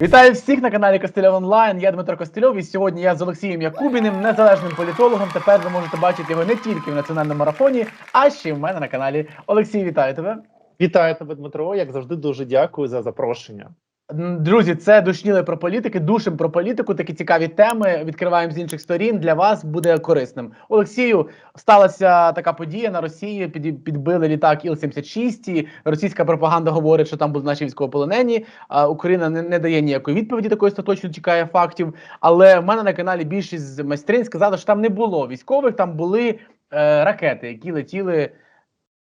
Вітаю всіх на каналі Костельов Онлайн. Я Дмитро Костельов, і сьогодні я з Олексієм Якубіним, незалежним політологом. Тепер ви можете бачити його не тільки в національному марафоні, а ще й в мене на каналі. Олексій, вітаю тебе. Вітаю тебе, Дмитро. Як завжди, дуже дякую за запрошення. Друзі, це душніли про політики, душим про політику. Такі цікаві теми відкриваємо з інших сторін. Для вас буде корисним. Олексію сталася така подія на Росії. Під, підбили літак Іл-76. і Російська пропаганда говорить, що там були наші військовополонені. А Україна не, не дає ніякої відповіді. Такої остаточно чекає фактів. Але в мене на каналі більшість майстринь сказали, що там не було військових, там були е, ракети, які летіли.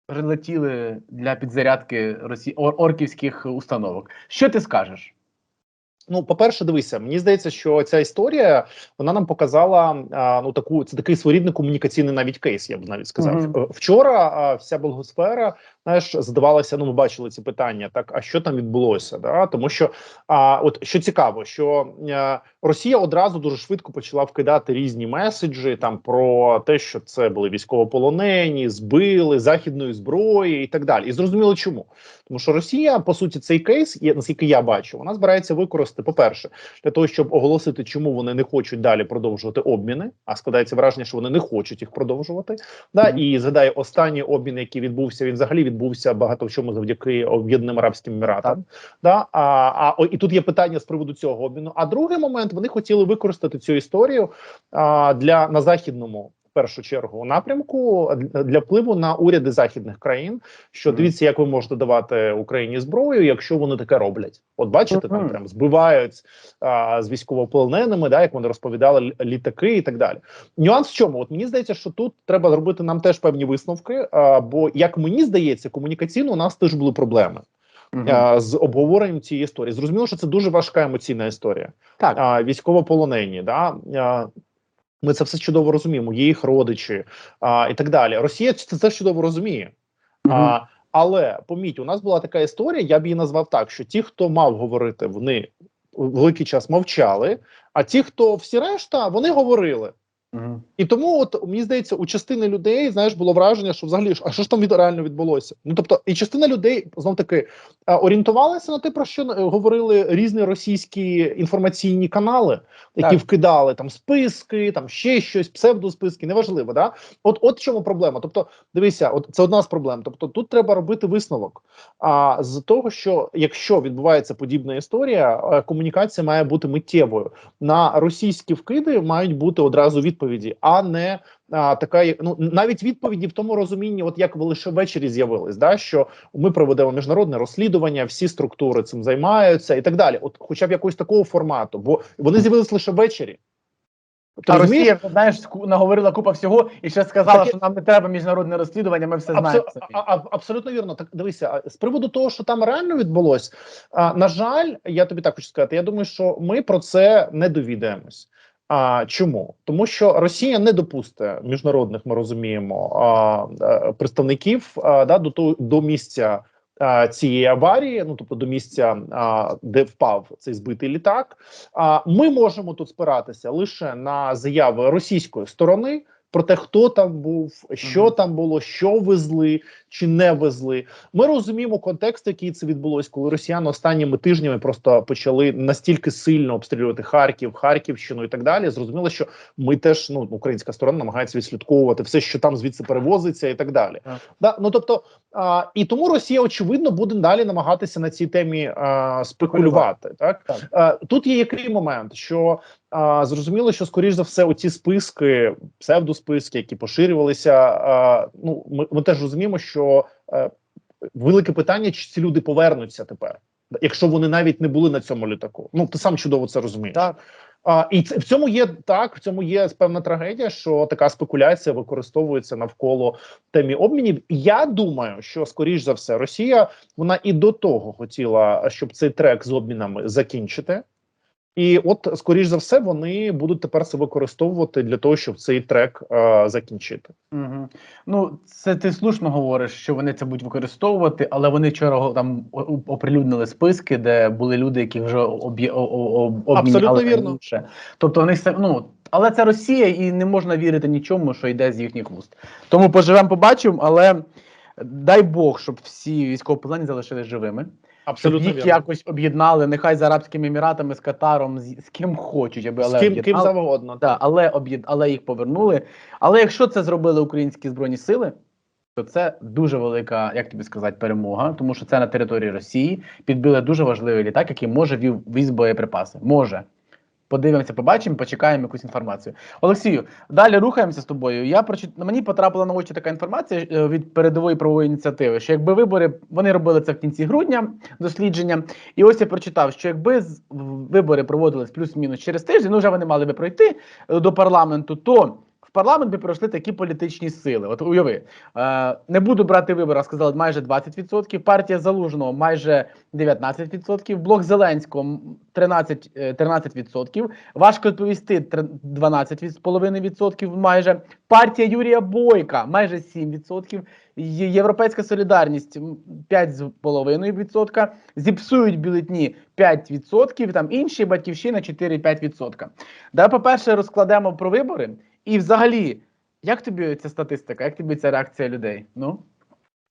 Прилетіли для підзарядки росі... ор- орківських установок. Що ти скажеш? Ну, по-перше, дивися, мені здається, що ця історія вона нам показала а, ну таку це такий своєрідний комунікаційний навіть кейс. Я б навіть сказав. Мгм. Е, Вчора а, вся блогосфера знаєш, задавалася. Ну, ми бачили ці питання. Так, а що там відбулося? Да? Тому що а, от що цікаво, що а, Росія одразу дуже швидко почала вкидати різні меседжі там про те, що це були військовополонені, збили західної зброї і так далі. І зрозуміло, чому тому, що Росія по суті цей кейс, є наскільки я бачу, вона збирається використати, по-перше, для того, щоб оголосити, чому вони не хочуть далі продовжувати обміни. А складається враження, що вони не хочуть їх продовжувати. Да, Мгм. і згадаю, останній обмін, який відбувся, він взагалі відбувся багато в чому завдяки Об'єднаним Арабським Еміратам. Да, а, а о, і тут є питання з приводу цього обміну. А другий момент вони хотіли використати цю історію а, для на західному. Першу чергу напрямку для- для впливу на уряди західних країн, що дивіться, як ви можете давати Україні зброю, якщо вони таке роблять. От бачите, там прям збивають а, з військовополоненими, да, як вони розповідали літаки і так далі. Нюанс в чому? От мені здається, що тут треба зробити нам теж певні висновки. А, бо як мені здається, комунікаційно у нас теж були проблеми Мгм. а, з обговоренням цієї історії. Зрозуміло, що це дуже важка емоційна історія. Так. А, військовополонені, да. А, ми це все чудово розуміємо. Є їх родичі а, і так далі. Росія це все чудово розуміє. А, але поміть, у нас була така історія. Я б її назвав так: що ті, хто мав говорити, вони великий час мовчали. А ті, хто всі решта, вони говорили. Мгм. І тому, от мені здається, у частини людей знаєш було враження, що взагалі а що ж там від реально відбулося? Ну тобто, і частина людей знов таки орієнтувалася на те, про що е, говорили різні російські інформаційні канали, які Так. вкидали там списки, там ще щось, псевдосписки, неважливо. Да? От, от в чому проблема. Тобто, дивися, от це одна з проблем. Тобто, тут треба робити висновок. А з того, що якщо відбувається подібна історія, е, комунікація має бути миттєвою. На російські вкиди мають бути одразу відповіді, а не а, така ну навіть відповіді в тому розумінні, от як ви лише ввечері з'явились, да що ми проведемо міжнародне розслідування, всі структури цим займаються і так далі. От, хоча б якогось такого формату, бо вони з'явились лише ввечері. Ти А розумієш? Росія, знаєш, наговорила купа всього і ще сказала, Так, що нам не треба міжнародне розслідування, ми все Абсо- знаємо. а- а- абсолютно вірно. Так дивися, з приводу того, що там реально відбулось, а, на жаль, я тобі так хочу сказати. Я думаю, що ми про це не довідаємось. А чому? Тому що Росія не допустить міжнародних, ми розуміємо, а, представників да, до того до місця. Цієї аварії, ну тобто до місця, де впав цей збитий літак, а ми можемо тут спиратися лише на заяви російської сторони про те, хто там був, що Мгм. там було, що везли чи не везли. Ми розуміємо контекст, який це відбулось, коли росіяни останніми тижнями просто почали настільки сильно обстрілювати Харків, Харківщину і так далі. Зрозуміло, що ми теж ну українська сторона намагається відслідковувати все, що там звідси перевозиться, і так далі. Так. Да, ну тобто, а, і тому Росія очевидно буде далі намагатися на цій темі а, спекулювати. Так Так. а, тут є який момент, що а, зрозуміло, що скоріш за все, оці списки, псевдосписки, які поширювалися. А, ну ми, ми теж розуміємо, що е, велике питання, чи ці люди повернуться тепер, якщо вони навіть не були на цьому літаку. Ну ти сам чудово це розумієш. Так. А, і це, в цьому є так, в цьому є певна трагедія, що така спекуляція використовується навколо темі обмінів. Я думаю, що скоріш за все Росія вона і до того хотіла, щоб цей трек з обмінами закінчити. І от, скоріш за все, вони будуть тепер це використовувати для того, щоб цей трек е, закінчити. Угу. Ну, це ти слушно говориш, що вони це будуть використовувати, але вони вчора там оприлюднили списки, де були люди, які вже об'є- Абсолютно вірно. Тобто вони все, ну, але це Росія, і не можна вірити нічому, що йде з їхніх вуст. Тому поживемо, побачимо, але дай Бог, щоб всі військовополонені залишились живими. Абсолютно щоб їх вірно. якось об'єднали, нехай з Арабськими Еміратами, з Катаром, з, з ким хочуть, аби з але ким, ким завгодно. Да, але об'єд... але їх повернули. Але якщо це зробили українські збройні сили, то це дуже велика, як тобі сказати, перемога, тому що це на території Росії підбили дуже важливий літак, який може вів віз боєприпаси. Може. Подивимося, побачимо, почекаємо якусь інформацію. Олексію, далі рухаємося з тобою. Я прочит... мені потрапила на очі така інформація е, від передової правової ініціативи, що якби вибори вони робили це в кінці грудня, дослідження, і ось я прочитав, що якби вибори проводились плюс-мінус через тиждень, ну вже вони мали би пройти е, до парламенту, то парламент би пройшли такі політичні сили. От уяви, е, не буду брати вибори, сказали майже 20%, партія Залужного майже 19%, блок Зеленського м, 13, е, 13%, важко відповісти тр- 12,5% майже, партія Юрія Бойка майже 7%, Європейська солідарність м, 5,5%, зіпсують бюлетні 5%, там інші батьківщина 4-5%. Давай, по-перше, розкладемо про вибори. І взагалі, як тобі ця статистика, як тобі ця реакція людей? Ну,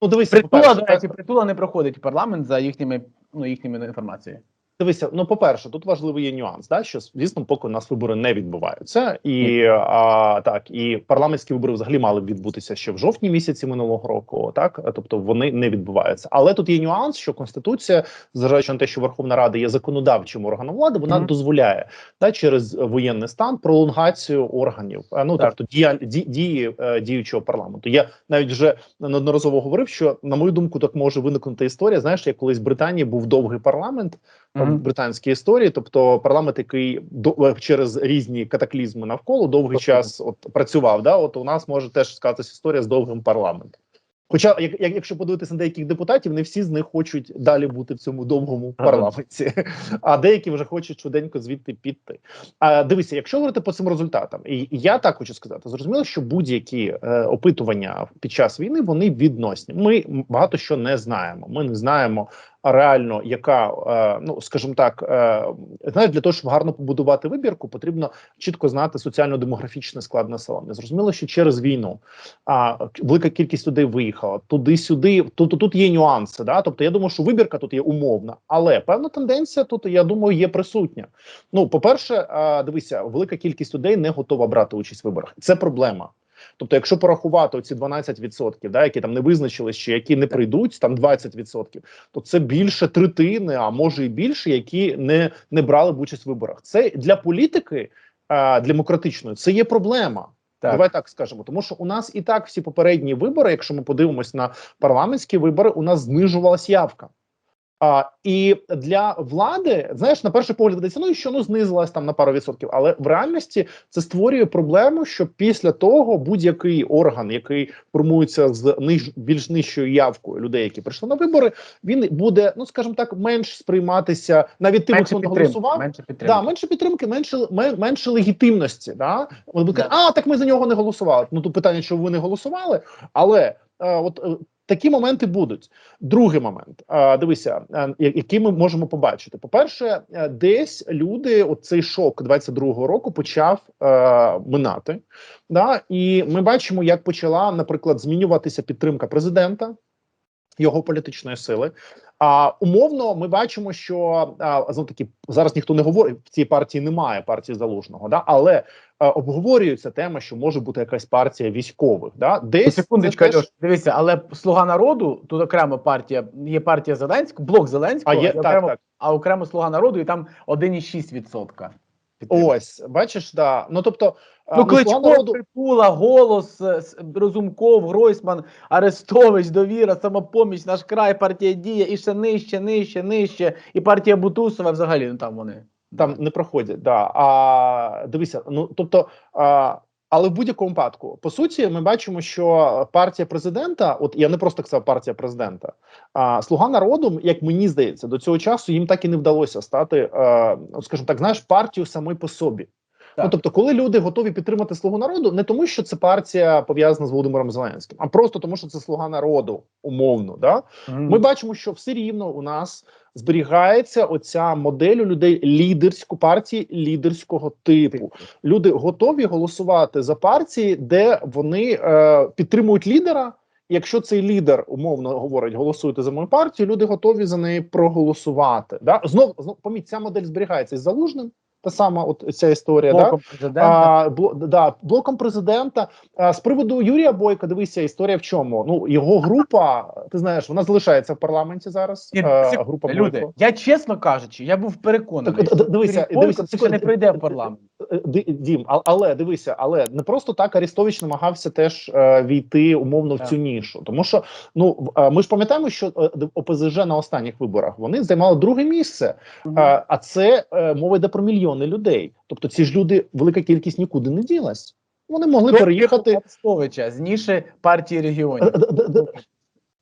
Ну дивися, притула, до речі, притула не проходить парламент за їхніми, ну, їхніми інформацією. Дивися, ну по-перше, тут важливий є нюанс, да, що звісно, поки у нас вибори не відбуваються, і а, так і парламентські вибори взагалі мали б відбутися ще в жовтні місяці минулого року. Так, тобто вони не відбуваються. Але тут є нюанс, що конституція, зважаючи на те, що Верховна Рада є законодавчим органом влади, вона Мгм. дозволяє да, через воєнний стан пролонгацію органів. А, Ну Так. тобто дія ді- дії е, діючого парламенту. Я навіть вже неодноразово говорив, що на мою думку, так може виникнути історія. Знаєш, як колись в Британії був довгий парламент британській історії, тобто парламент, який до е, через різні катаклізми навколо довгий час от працював. Да, от у нас може теж сказатися історія з довгим парламентом. Хоча, як, як якщо подивитися на деяких депутатів, не всі з них хочуть далі бути в цьому довгому парламенті, а деякі вже хочуть швиденько звідти піти. А дивися, якщо говорити по цим результатам, і і я так хочу сказати, зрозуміло, що будь-які е, опитування під час війни вони відносні. Ми багато що не знаємо. Ми не знаємо реально, яка е, ну скажімо так, е, знаєш, для того, щоб гарно побудувати вибірку, потрібно чітко знати соціально-демографічний склад населення. Зрозуміло, що через війну а велика кількість людей виїхала туди-сюди. Тут тут є нюанси. Да? Тобто, я думаю, що вибірка тут є умовна, але певна тенденція тут, я думаю, є присутня. Ну, по-перше, а, дивися, велика кількість людей не готова брати участь в виборах. Це проблема. Тобто, якщо порахувати оці 12%, да, які там не визначились, чи які не прийдуть, там 20%, то це більше третини, а може і більше, які не, не брали б участь в виборах. Це для політики а, демократичної це є проблема. Так. Давай так скажемо, тому що у нас і так всі попередні вибори, якщо ми подивимось на парламентські вибори, у нас знижувалась явка. А, і для влади, знаєш, на перший погляд здається, ну і що ну знизилась там на пару відсотків. Але в реальності це створює проблему, що після того будь-який орган, який формується з ниж, більш нижчою явкою людей, які прийшли на вибори, він буде, ну скажімо так, менш сприйматися навіть Менше хто голосував. менше підтримки. Да, менше підтримки, менше мен- менше легітимності. Да? Вони будуть Да. а так ми за нього не голосували. Ну тут питання, що ви не голосували, але е, от е, такі моменти будуть. Другий момент. Дивися, який ми можемо побачити. По-перше, е, десь люди, оцей шок 22-го року почав е, минати. Да? І ми бачимо, як почала, наприклад, змінюватися підтримка президента. Його політичної сили, а умовно, ми бачимо, що а, знов таки зараз ніхто не говорить в цій партії. Немає партії залужного, да але а, обговорюється тема, що може бути якась партія військових. Да, Ну, десь Секундочку, це теж- дивися, але Слуга народу тут окремо партія, є партія Зеленського, блок Зеленського, А є і так, так. а окремо Слуга народу, і там 1,6%. Ось бачиш, да. Ну тобто, а, Ну, Кличко, народу» Притула, Голос, е, Розумков, Гройсман, Арестович, Довіра, Самопоміч, Наш край, партія Дія, і ще нижче, нижче, нижче, і партія Бутусова взагалі, ну там вони. там не проходять. Да. А дивися, ну тобто. А, але в будь-якому випадку, по суті, ми бачимо, що партія президента, от я не просто сказав партія президента, а слуга народу, як мені здається, до цього часу їм так і не вдалося стати, е, скажімо так, знаєш, партію самої по собі. Так. Ну тобто, коли люди готові підтримати слугу народу, не тому, що це партія пов'язана з Володимиром Зеленським, а просто тому, що це слуга народу, умовно. Да? Ми бачимо, що все рівно у нас зберігається оця модель у людей лідерську партії лідерського типу. Люди готові голосувати за партії, де вони е, підтримують лідера якщо цей лідер умовно говорить, голосуйте за мою партію, люди готові за неї проголосувати. Да? Знов, знов поміть, ця модель зберігається із залужним. Та сама, от ця історія, да? Блоком президента. А, бл, да, блоком президента. А, з приводу Юрія Бойка, дивися, історія в чому. Ну його група, ти знаєш, вона залишається в парламенті зараз. І, а, група люди, Бойко. я чесно кажучи, я був переконаний, Так, д- дивися, Юрій Бойко дивися, це не пройде в парламент. Дім, але дивися, але не просто так Арістович намагався теж е, війти умовно в цю нішу, тому що ну е, ми ж пам'ятаємо, що е, ОПЗЖ на останніх виборах вони займали друге місце. А це е, мова йде про мільйони людей. Тобто ці ж люди, велика кількість нікуди не ділась. Вони могли переїхати. З ніші партії регіонів.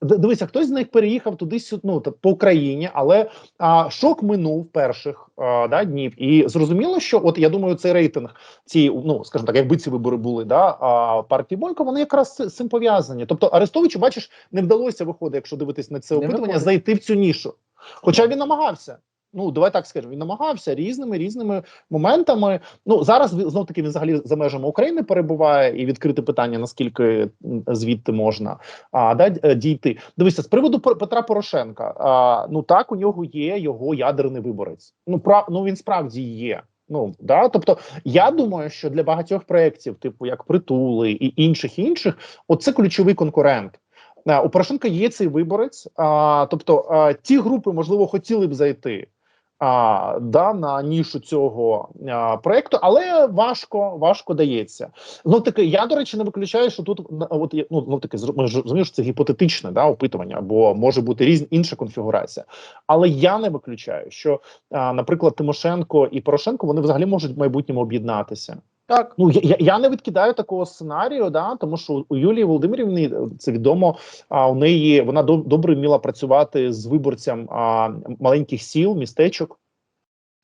Дивися, хтось з них переїхав туди ну по Україні, але а, шок минув перших а, да, днів, і зрозуміло, що от я думаю, цей рейтинг, ці ну скажімо так, якби ці вибори були, да а, партії Бойко, вони якраз з, з цим пов'язані. Тобто Арестовичу, бачиш, не вдалося виходить, якщо дивитись на це Не опитування, виходить. зайти в цю нішу. Хоча він намагався. Ну, давай так скажемо, він намагався різними різними моментами. Ну зараз знов таки він взагалі за межами України перебуває і відкрите питання, наскільки звідти можна а, да, е, дійти. Дивися, з приводу Петра Порошенка. А, ну так, у нього є його ядерний виборець. Ну прав, ну він справді є. Ну да, тобто я думаю, що для багатьох проєктів, типу як притули і інших інших, оце ключовий конкурент. У Порошенка є цей виборець. А, тобто а, ті групи, можливо, хотіли б зайти а, да, на нішу цього а, проекту, але важко, важко дається. Ну таки, я до речі не виключаю, що тут от ну, ну таки розуміємо, що це гіпотетичне да, опитування, бо може бути різна інша конфігурація. Але я не виключаю, що, а, наприклад, Тимошенко і Порошенко вони взагалі можуть в майбутньому об'єднатися. Так, Ну я, я- не відкидаю такого сценарію, да, тому що у Юлії Володимирівни е, це відомо. А у неї вона доб- добре вміла працювати з виборцям а, маленьких сіл, містечок.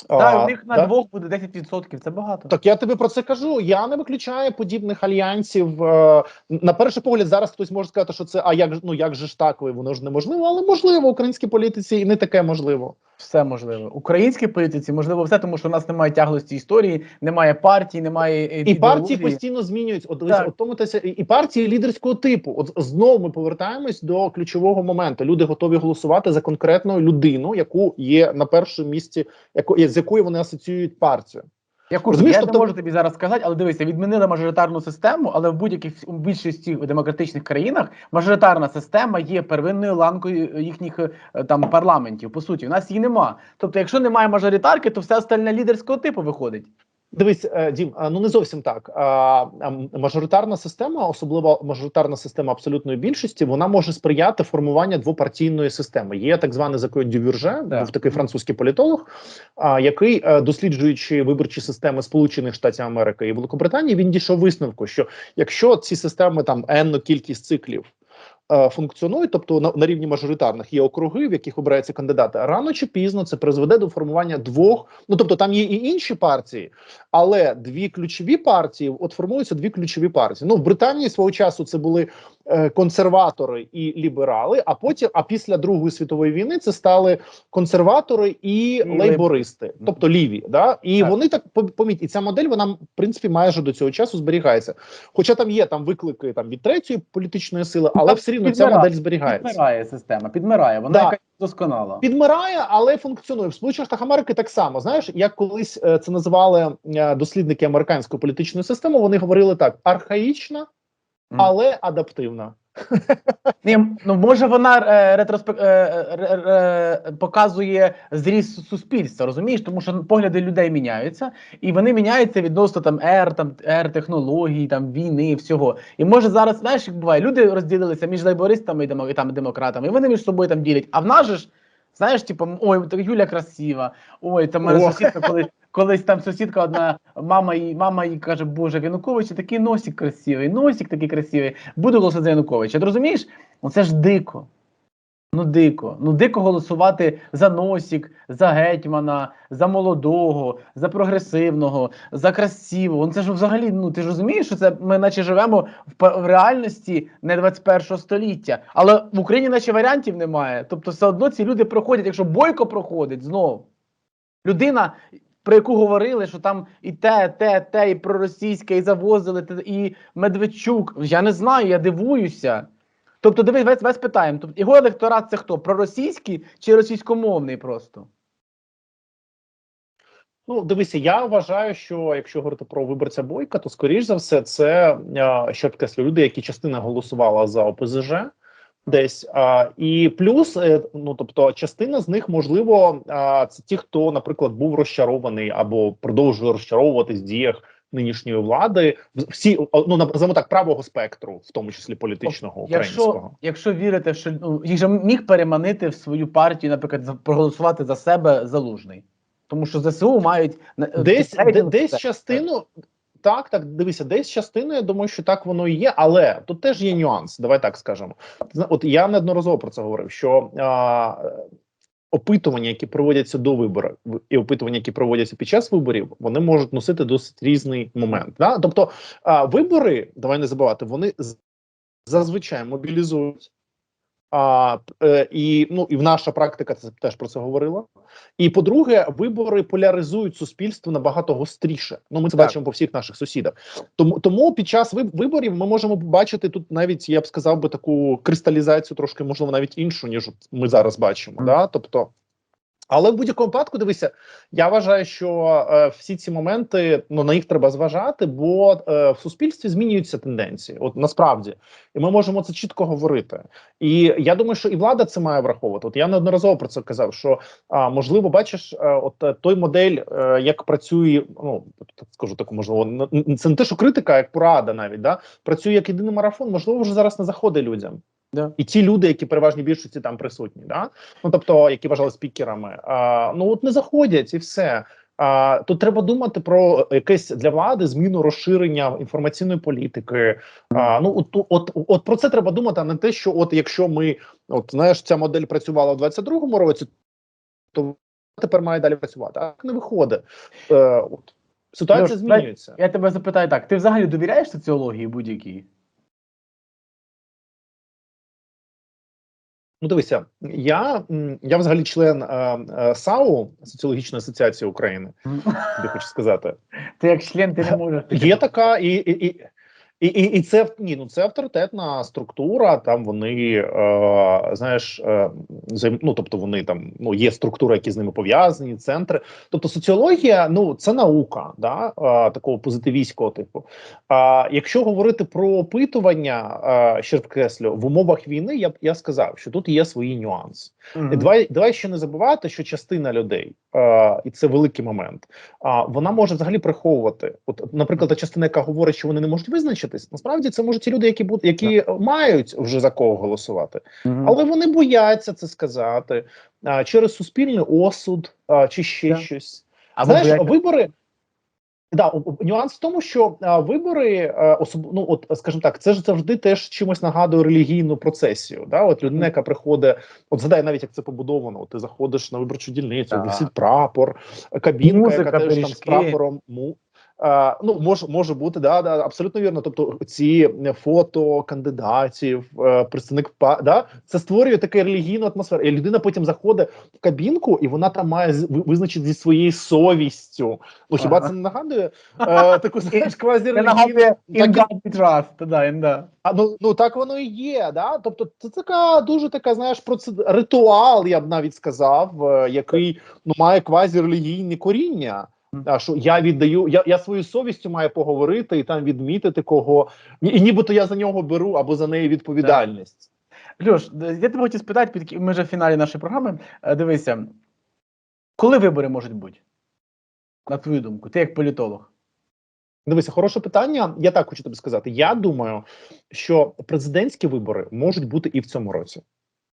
так, у них на да. двох буде 10%, це багато. Так я тобі про це кажу. Я не виключаю подібних альянсів. Е, на перший погляд, зараз хтось може сказати, що це а як ж- ну як же ж так, воно ж неможливо, але можливо в українській політиці і не таке можливо. Все можливо. Українській політиці можливо все, тому що у нас немає тяглості історії, немає партій, немає е, І партії постійно змінюються. От Так. от тому та і і партії лідерського типу. От знову ми повертаємось до ключового моменту. Люди готові голосувати за конкретну людину, яку є на першому місці, яко з якою вони асоціюють партію. Я курс, Розумієш, я тобто- не можу тобі зараз сказати, але дивися, відмінили мажоритарну систему, але в будь-яких у більшості демократичних країнах мажоритарна система є первинною ланкою їхніх е, там парламентів. По суті, у нас її нема. Тобто, якщо немає мажоритарки, то все остальне лідерського типу виходить. Дивись, е, Дім, ну не зовсім так. Мажоритарна система, особливо мажоритарна система абсолютної більшості, вона може сприяти формуванню двопартійної системи. Є так званий закон Дювюрже, Да. був такий французький політолог, який, е, досліджуючи виборчі системи Сполучених Штатів Америки і Великобританії, він дійшов висновку, що якщо ці системи там енну кількість циклів. Е, Функціонують, тобто на, на рівні мажоритарних є округи, в яких обираються кандидати. Рано чи пізно це призведе до формування двох. Ну тобто там є і інші партії, але дві ключові партії, от формуються дві ключові партії. Ну в Британії свого часу це були е, консерватори і ліберали. А потім, а після Другої світової війни, це стали консерватори і, І лейбористи, тобто ліві. Да? І Так. вони так пом- поміть, і ця модель вона в принципі майже до цього часу зберігається. Хоча там є там виклики там від третьої політичної сили, але Так, все рівно ця підмирає, модель зберігається. Підмирає система, підмирає. Вона Да. якась досконала. Підмирає, але функціонує в Сполучених Штатах Америки так само. Знаєш, як колись е, це називали е, дослідники американської політичної системи. Вони говорили так: архаїчна, але адаптивна. Ні, ну може вона е, ретроспек... е, е, е, е, показує зріст суспільства, розумієш? Тому що погляди людей міняються, і вони міняються відносно там ер, там ер технологій, там війни, всього. І може зараз, знаєш, як буває, люди розділилися між лейбористами і, демо, і там демократами, і вони між собою там ділять. А в нас же ж, знаєш, типу, ой, Юля красива, ой, там мене сусідка колись. Колись там сусідка одна мама їй мама їй каже, Боже, в Януковича такий носик красивий, носик такий красивий. Буду голосувати за Януковича. Ти розумієш? Ну це ж дико. Ну дико. Ну дико голосувати за носик, за гетьмана, за молодого, за прогресивного, за красивого. Ну це ж взагалі, ну ти ж розумієш, що це ми наче живемо в, реальності не 21 століття. Але в Україні наче варіантів немає. Тобто, все одно ці люди проходять, якщо бойко проходить знов. Людина, про яку говорили, що там і те, те, те, і проросійське, і завозили, і Медведчук. Я не знаю, я дивуюся. Тобто, дивись, весь, весь питаємо. Тобто, його електорат це хто? Проросійський чи російськомовний просто? Ну, дивися, я вважаю, що якщо говорити про виборця бойка, то скоріш за все, це ще підкреслю люди, які частина голосувала за ОПЗЖ. Десь а, і плюс, е, ну тобто, частина з них можливо, а, це ті, хто, наприклад, був розчарований або продовжує розчаровуватись в діях нинішньої влади, всі ну називаємо так правого спектру, в тому числі політичного українського. якщо вірити, що ну, їх же міг переманити в свою партію, наприклад, проголосувати за себе залужний. Тому що ЗСУ мають десь, де, десь частину. Так, так, дивися, десь частину, я думаю, що так воно і є, але тут теж є нюанс. Давай так скажемо. От я неодноразово про це говорив: що а, опитування, які проводяться до виборів, і опитування, які проводяться під час виборів, вони можуть носити досить різний момент. Да? Тобто, а, вибори, давай не забувати, вони зазвичай мобілізують. А, е, і ну і в наша практика це теж про це говорила. І по-друге, вибори поляризують суспільство набагато гостріше. Ну ми це Так. бачимо по всіх наших сусідах. Тому тому під час виборів ми можемо побачити тут навіть я б сказав би таку кристалізацію, трошки можливо навіть іншу, ніж ми зараз бачимо. Mm. Да? Тобто. Але в будь-якому випадку, дивися, я вважаю, що е, всі ці моменти ну на їх треба зважати, бо е, в суспільстві змінюються тенденції. От насправді, і ми можемо це чітко говорити. І я думаю, що і влада це має враховувати. От я неодноразово про це казав. Що а, можливо, бачиш, е, от е, той модель, е, як працює, ну скажу таку, можливо, н- н- це не те, що критика, як порада, навіть да працює як єдиний марафон. Можливо, вже зараз не заходить людям. Да. І ті люди, які переважні більшості там присутні, да? ну тобто, які вважали спікерами, а, ну от не заходять і все. А, тут треба думати про якесь для влади зміну розширення інформаційної політики. А, ну от, от, от про це треба думати, а не те, що от якщо ми, от знаєш, ця модель працювала в 22-му році, то тепер має далі працювати. А так не виходить. Е, от, ситуація Льош, змінюється. Я тебе запитаю так: ти взагалі довіряєш соціології будь-якій? Ну, дивися, я, я взагалі член е, е, САУ соціологічної асоціації України. я хочу сказати. Ти як член, ти не можеш. Є така, і, і, і, і, і, і це ні, ну це авторитетна структура. Там вони е, знаєш, е, ну тобто вони там ну є структури, які з ними пов'язані, центри. Тобто соціологія, ну це наука, да, е, такого позитивістського типу. А якщо говорити про опитування, е, ще підкреслю, в умовах війни, я б я сказав, що тут є свої нюанси. Мгм. І Давай, давай ще не забувати, що частина людей, е, і це великий момент. А вона може взагалі приховувати. От, наприклад, та частина, яка говорить, що вони не можуть визначитись, насправді це можуть ті люди, які будуть, які мають вже за кого голосувати, але вони бояться це сказати через суспільний осуд чи ще щось. Або Знаєш, вибори. Да, нюанс в тому, що а, вибори, е, особ... ну от скажімо так, це ж завжди теж чимось нагадує релігійну процесію. Да? От людина, яка приходить, от згадай навіть як це побудовано. От ти заходиш на виборчу дільницю, висить прапор, кабінка, Музика, яка теж там з прапором. Му... А, ну, може, може бути, да, да, абсолютно вірно. Тобто, ці фото кандидатів, е, представник да, це створює таку релігійну атмосферу. І людина потім заходить в кабінку, і вона там має визначити зі своєю совістю. Ну хіба Ага. це не нагадує е, таку знаєш, квазі Це нагадує Так, in God we trust. Та Да, а ну, ну так воно і є. Да? Тобто, це така дуже така, знаєш, процед... ритуал, я б навіть сказав, е, який ну має квазі релігійне коріння. Що я віддаю, я, я свою совістю маю поговорити і там відмітити кого, і нібито я за нього беру або за неї відповідальність. Льош, я тебе хотів спитати, під ми вже в фіналі нашої програми. Е, Дивися, коли вибори можуть бути? На твою думку, ти як політолог. Дивися, хороше питання. Я так хочу тобі сказати. Я думаю, що президентські вибори можуть бути і в цьому році.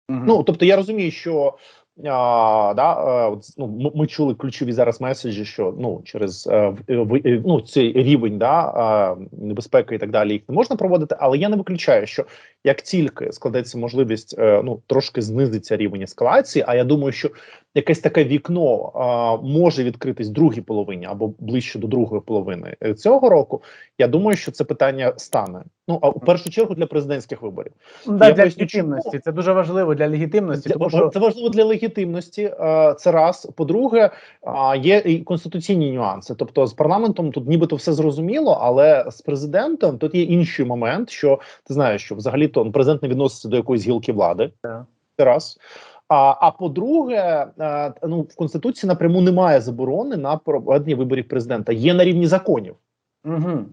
Мгм. Ну тобто я розумію, що да, е, от, ну, ми, чули ключові зараз меседжі, що ну через е, е, ну, цей рівень да, небезпеки і так далі їх не можна проводити, але я не виключаю, що як тільки складеться можливість ну трошки знизиться рівень ескалації, а я думаю, що якесь таке вікно а, може відкритись в другій половині або ближче до другої половини е, цього року. Я думаю, що це питання стане. Ну а в першу чергу для президентських виборів. Ну, да, Я для поясню, легітимності. чому. Це дуже важливо для легітимності, Для- тому що Це важливо для легітимності. е, Це раз. По-друге, а, є і конституційні нюанси. Тобто, з парламентом тут нібито все зрозуміло, але з президентом тут є інший момент, що ти знаєш, що взагалі то президент не відноситься до якоїсь гілки влади. Так. Це раз. А, а по-друге, е, ну в конституції напряму немає заборони на проведення виборів президента. Є на рівні законів. угу.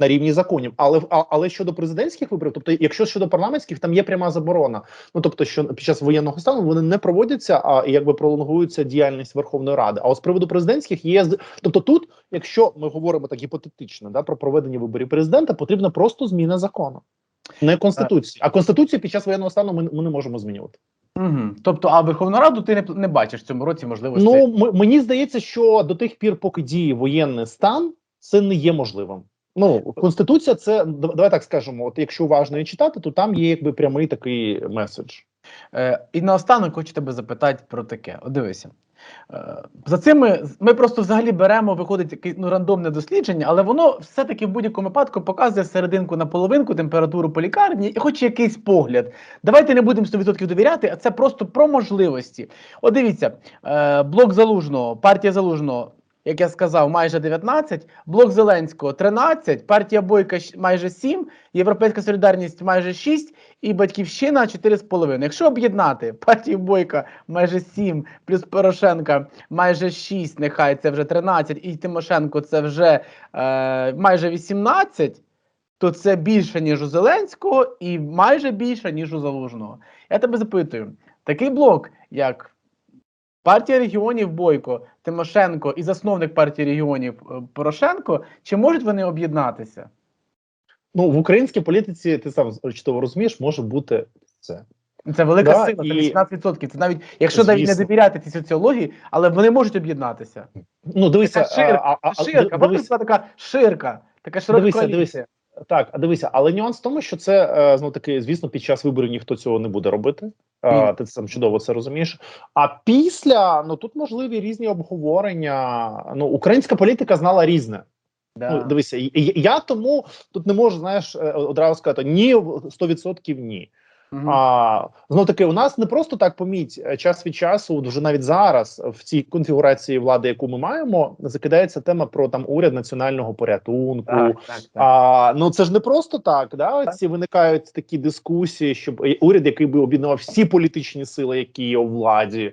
На рівні законів, але але щодо президентських виборів, тобто, якщо щодо парламентських, там є пряма заборона. Ну тобто, що під час воєнного стану вони не проводяться, а якби пролонгується діяльність Верховної Ради. А от з приводу президентських є тобто, тут, якщо ми говоримо так гіпотетично, да про проведення виборів президента, потрібна просто зміна закону, не конституції. А конституцію під час воєнного стану ми, ми не можемо змінювати. Угу. Тобто, а Верховну Раду ти не, не бачиш в цьому році можливості. Ну мені здається, що до тих пір, поки діє воєнний стан, це не є можливим. Ну конституція, це давай так скажемо. От якщо уважно її читати, то там є якби прямий такий меседж. Е, і наостанок хочу тебе запитати про таке. От дивися. Е, за цим ми просто взагалі беремо, виходить якесь ну, рандомне дослідження, але воно все-таки в будь-якому випадку показує серединку на половинку, температуру по лікарні і хоч якийсь погляд. Давайте не будемо 100% довіряти, а це просто про можливості. От дивіться, е, блок залужного, партія залужного. Як я сказав, майже 19, блок Зеленського 13, партія Бойка майже 7, Європейська солідарність майже 6 і Батьківщина 4,5. Якщо об'єднати партію Бойка майже 7, плюс Порошенка майже 6, нехай це вже 13, і Тимошенко це вже е, майже 18, то це більше, ніж у Зеленського, і майже більше, ніж у Залужного. Я тебе запитую: такий блок, як партія регіонів Бойко, Тимошенко і засновник партії регіонів е, Порошенко, чи можуть вони об'єднатися? Ну в українській політиці ти сам чудово розумієш, може бути це. Це велика Да, сила, це 18%. Це навіть якщо навіть не довіряти цій соціології, але вони можуть об'єднатися. Ну дивися, Така ширка, а, а, а, ширка, можна така ширка, така широка Дивися, дивися. Так, а дивися, але нюанс в тому, що це е, знову таки, звісно, під час виборів ніхто цього не буде робити. А, ти сам чудово це розумієш. А після ну тут можливі різні обговорення. Ну, українська політика знала різне. Да. Ну, дивися, я тому тут не можу, знаєш, е, одразу сказати ні, 100% ні. Мгм. А знов таки, у нас не просто так поміть е, час від часу, вже навіть зараз в цій конфігурації влади, яку ми маємо, закидається тема про там уряд національного порятунку. так, так, так. А ну це ж не просто так. Да, ці виникають такі дискусії, щоб е, уряд, який би об'єднував всі політичні сили, які є у владі,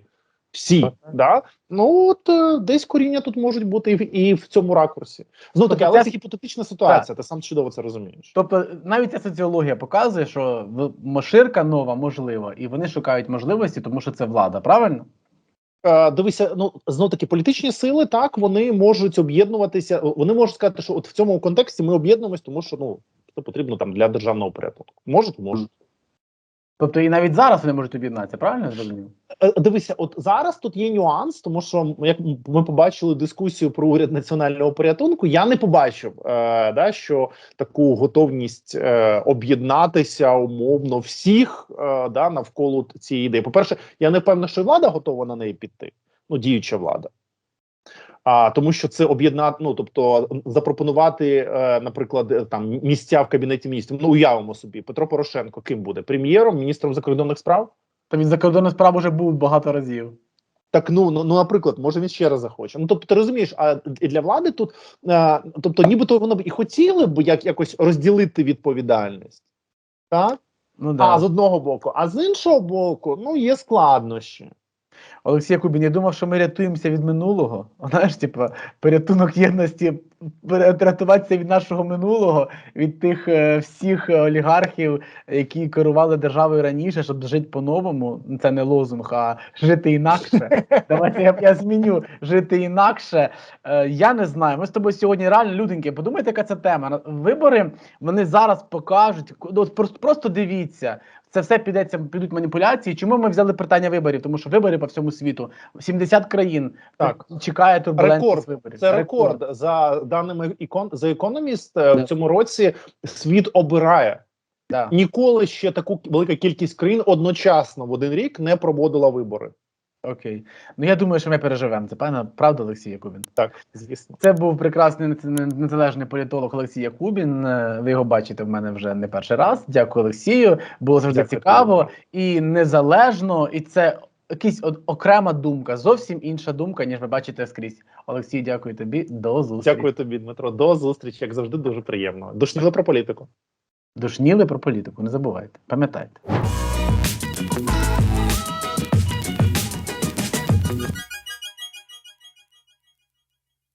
всі да. Ну от е, десь коріння тут можуть бути і в, і в цьому ракурсі. Знов таки, Тобто але це- гіпотетична ситуація. Ти сам чудово це розумієш. Тобто навіть ця соціологія показує, що ширка нова можлива, і вони шукають можливості, тому що це влада, правильно? Е, Дивися, ну знов таки політичні сили так вони можуть об'єднуватися. Вони можуть сказати, що от в цьому контексті ми об'єднуємось, тому що ну це потрібно там для державного порятунку. Можуть, можуть. Тобто і навіть зараз вони можуть об'єднатися, правильно я зрозумів? Е, Дивися, от зараз тут є нюанс, тому що як ми побачили дискусію про уряд національного порятунку, я не побачив, е, да, що таку готовність е, об'єднатися умовно всіх е, да, навколо цієї ідеї. По перше, я не впевнений, що влада готова на неї піти. Ну, діюча влада. А тому, що це об'єднати, ну тобто запропонувати, е, наприклад, е, там місця в кабінеті міністрів. Ну уявимо собі, Петро Порошенко ким буде прем'єром, міністром закордонних справ. Та він закордонних справ уже був багато разів. Так, ну, ну, ну, наприклад, може він ще раз захоче. Ну, тобто, ти розумієш, а для влади тут, а, тобто, нібито воно б і хотіли б як якось розділити відповідальність, так? Ну да. А з одного боку, а з іншого боку, ну є складнощі. Олексій Кубін, я думав, що ми рятуємося від минулого. Знаєш, типу, порятунок єдності, рятуватися від нашого минулого, від тих е, всіх олігархів, які керували державою раніше, щоб жити по-новому. Ну, Це не лозунг, а жити інакше. Давайте я, я зміню жити інакше. Е, я не знаю. Ми з тобою сьогодні реально люденьки. Подумайте, яка це тема. Вибори вони зараз покажуть. ну, просто дивіться. Це все підеться, підуть маніпуляції. Чому ми взяли питання виборів? Тому що вибори по всьому світу 70 країн Так. чекає турбулентність Рекорд. виборів. Це рекорд. За даними ікон за економіст е, в цьому році світ обирає. Да. Ніколи ще таку велика кількість країн одночасно в один рік не проводила вибори. Окей. Ну я думаю, що ми переживемо це, певно, правда, Олексій Якубін? Так, звісно. Це був прекрасний незалежний політолог Олексій Якубін. Ви його бачите в мене вже не перший раз. Дякую, Олексію. Було завжди Дякую, цікаво і незалежно, і це якась окрема думка, зовсім інша думка, ніж ви бачите скрізь. Олексій, дякую тобі. До зустрічі. Дякую тобі, Дмитро. До зустрічі, як завжди, дуже приємно. Душніли про політику. Душніли про політику. Не забувайте, пам'ятайте.